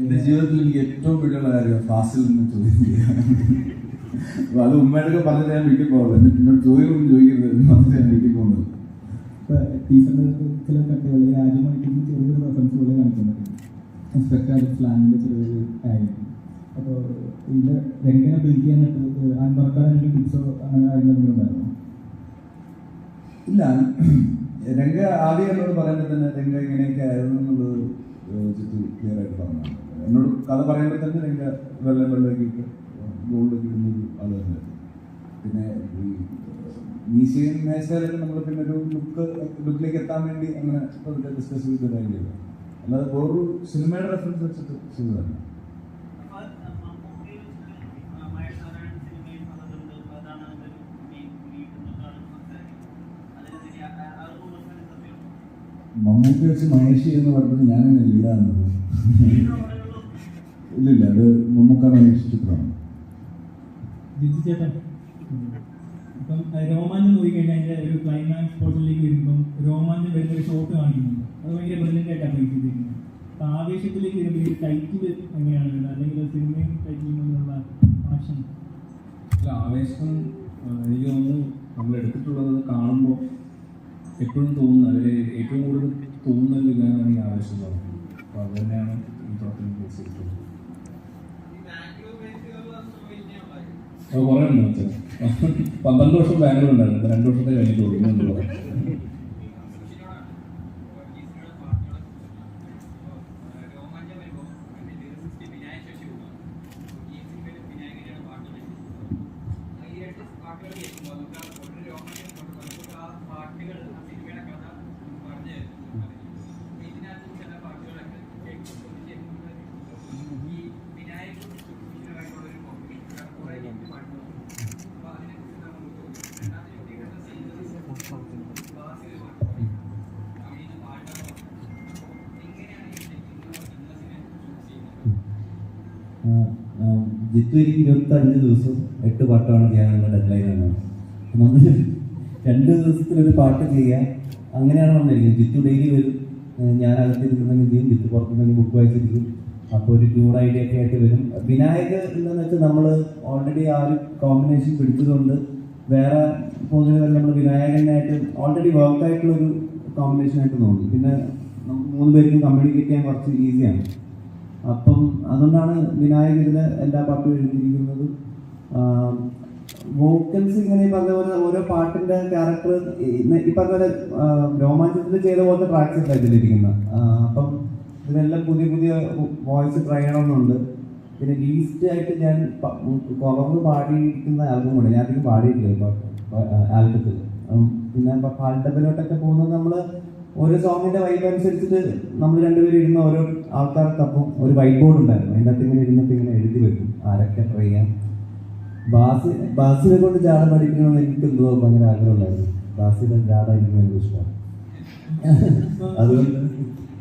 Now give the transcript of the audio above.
എന്റെ ജീവിതത്തിൽ എനിക്ക് ഏറ്റവും പേടിയുള്ള കാര്യം ഫാസ്റ്റിൽ നിന്ന് ചോദ്യം ചെയ്യാൻ. അപ്പൊ അത് ഉമ്മയുടെ പറഞ്ഞിട്ട് ഞാൻ വീട്ടിൽ പോകുന്നത് എന്നോട് ചോദ്യം ചോദിക്കരുത്. എന്ന് പറഞ്ഞിട്ട് ഞാൻ വീട്ടിൽ പോകുന്നത്. ടീച്ചറിന്റെ ചില കട്ടുകൾ രാജമണിക്കുന്ന ചെറിയൊരു റെഫറൻസുകൾ കാണിക്കുന്നുണ്ട്. ഇൻസ്പെക്ടർ സ്ലാങ്ങിന്റെ ചെറിയൊരു അപ്പോൾ ഇതിന്റെ എങ്ങനെ ബിൽഡ് ചെയ്യാനായിട്ട് അൻവർക്കാരുടെ ടിപ്സോ അങ്ങനെ കാര്യങ്ങളൊന്നും ഉണ്ടായിരുന്നു? ഇല്ല. രംഗ ആദ്യം എന്നോട് പറയുമ്പോൾ തന്നെ രംഗ ഇങ്ങനെയൊക്കെ ആയിരുന്നു എന്നുള്ളത് ചുറ്റും ക്ലിയർ ആയിട്ട് പറഞ്ഞു എന്നോട് കഥ പറയുമ്പോൾ തന്നെ രംഗ വെള്ളം വെള്ളമൊക്കെ ഇട്ട് ഗോൾഡൊക്കെ ഇടുന്നൊരു ആൾ തന്നെ പിന്നെ ഈ മീശയും മേശയിലൊക്കെ നമ്മൾ പിന്നെ ഒരു ലുക്ക് ലുക്കിലേക്ക് എത്താൻ വേണ്ടി അങ്ങനെ ഡിസ്കസ് ചെയ്ത കാര്യമില്ല അല്ലാതെ വേറൊരു സിനിമയുടെ റെഫറൻസ് വെച്ചിട്ട് ചെയ്തതല്ല. മമ്മൂട്ടി വെച്ച് മഹേഷി എന്ന് പറഞ്ഞത് ഞാനാണ് ലീഡാകുന്നത് ഇല്ലില്ല അത് മമ്മൂക്ക മഹേഷ് ചിത്രമാണ് ജിജി ചേട്ടൻ ഇപ്പം അഹ് രോമാഞ്ചം നോക്കി കഴിഞ്ഞാൽ അതിന്റെ ഒരു ക്ലൈമാക്സ് പോർഷനിലേക്ക് വരുമ്പം രോമാഞ്ചം വരുന്ന ഒരു ഷോട്ട് കാണിക്കുന്നുണ്ട്. അത് ഭയങ്കര ബ്രില്യന്റ് ആയിട്ടാണ് ഫേസ് ചെയ്തിരിക്കുന്നത് അപ്പൊ ആവേശത്തിലേക്ക് വരുമ്പോൾ ഈ ടൈറ്റിൽ എങ്ങനെയാണ് അല്ലെങ്കിൽ സിനിമയും ടൈറ്റിലും തമ്മിലുള്ള കണക്ഷൻ അല്ല ആവേശം എനിക്ക് തോന്നുന്നു നമ്മൾ എടുത്തിട്ടുള്ളത് കാണുമ്പോൾ എപ്പോഴും തോന്നുന്ന. അവർ ഏറ്റവും കൂടുതൽ തോന്നുന്ന ഒരു വികാരമാണ് ഈ ആവേശം എന്ന് പറയുന്നത്. അത് തന്നെയാണ് ഈ വെച്ചാൽ പന്ത്രണ്ട് വർഷം ബാംഗ്ലൂർ ഉണ്ടായിരുന്നു. രണ്ടു വർഷത്തെ കഴിഞ്ഞു എന്ന് പറയാം ജിത്തു എനിക്ക് ഇരുപത്തി അഞ്ച് ദിവസം എട്ട് പാട്ടാണ് ചെയ്യാനുള്ള ഡെഡ്ലൈനാണ് നമ്മൾ രണ്ട് ദിവസത്തിൽ ഒരു പാട്ട് ചെയ്യാൻ അങ്ങനെയാണ് വന്നിരിക്കുന്നത്. ജിത്തു ഡെയിലി വരും. ഞാൻ അകത്തിരിക്കുന്നെങ്കിൽ ചെയ്യും ജിത്തു പുറത്തുനിന്ന് ബുക്ക് വായിച്ചിരിക്കും. അപ്പോൾ ഒരു ടൂർ ഐഡിയ ഒക്കെ ആയിട്ട് വരും. വിനായകർ എന്താണെന്ന് വെച്ചാൽ നമ്മൾ ഓൾറെഡി ആ ഒരു കോമ്പിനേഷൻ പിടിച്ചതുകൊണ്ട് വേറെ പൊതുവെ നമ്മൾ വിനായകനായിട്ട് ഓൾറെഡി വർക്ക് ആയിട്ടുള്ള ഒരു കോമ്പിനേഷൻ ആയിട്ട് തോന്നി. പിന്നെ മൂന്ന് പേർക്കും കമ്മ്യൂണിക്കേറ്റ് ചെയ്യാൻ കുറച്ച് ഈസിയാണ് അപ്പം അതുകൊണ്ടാണ് വിനായകരുടെ എല്ലാ പാട്ടും എഴുതിയിരിക്കുന്നത്. വോക്കൽസ് ഇങ്ങനെ ഈ പറഞ്ഞ പോലെ ഓരോ പാട്ടിന്റെ ക്യാരക്ടർ ഈ പറഞ്ഞ പോലെ രോമാഞ്ചത്തിൽ ചെയ്ത പോലത്തെ ട്രാക്സ് അല്ല അപ്പം ഇതിനെല്ലാം പുതിയ പുതിയ വോയിസ് ട്രൈ ചെയ്യണമെന്നുണ്ട്. പിന്നെ ലീസ്റ്റ് ആയിട്ട് ഞാൻ കുറവ് പാടിയിരിക്കുന്ന ആൽബം കൂടെ ഞാൻ അധികം പാടിയിട്ടില്ല ആൽബത്തിൽ പിന്നെ പാട്ടപ്പിലോട്ടൊക്കെ പോകുന്നത് നമ്മൾ ഓരോ സോങ്ങിന്റെ വൈബ് അനുസരിച്ചിട്ട് നമ്മൾ രണ്ടുപേരും ഇരുന്ന ഓരോ ആൾക്കാർക്കൊപ്പം ഒരു വൈറ്റ് ബോർഡ് ഉണ്ടായിരുന്നു. അതിന്റെ അകത്ത് ഇങ്ങനെ ഇരുന്നിട്ട് ഇങ്ങനെ എഴുതി വെക്കും. ആരൊക്കെ ട്രൈ ചെയ്യാം. ബാസി ബാസിനെ കൊണ്ട് ജാട പഠിക്കണമെന്ന് എനിക്ക് എന്തോ ഭയങ്കര ആഗ്രഹമുണ്ടായിരുന്നു. ബാസിന്റെ ജാട എനിക്ക് ഭയങ്കര ഇഷ്ടമാണ്. അതുകൊണ്ട്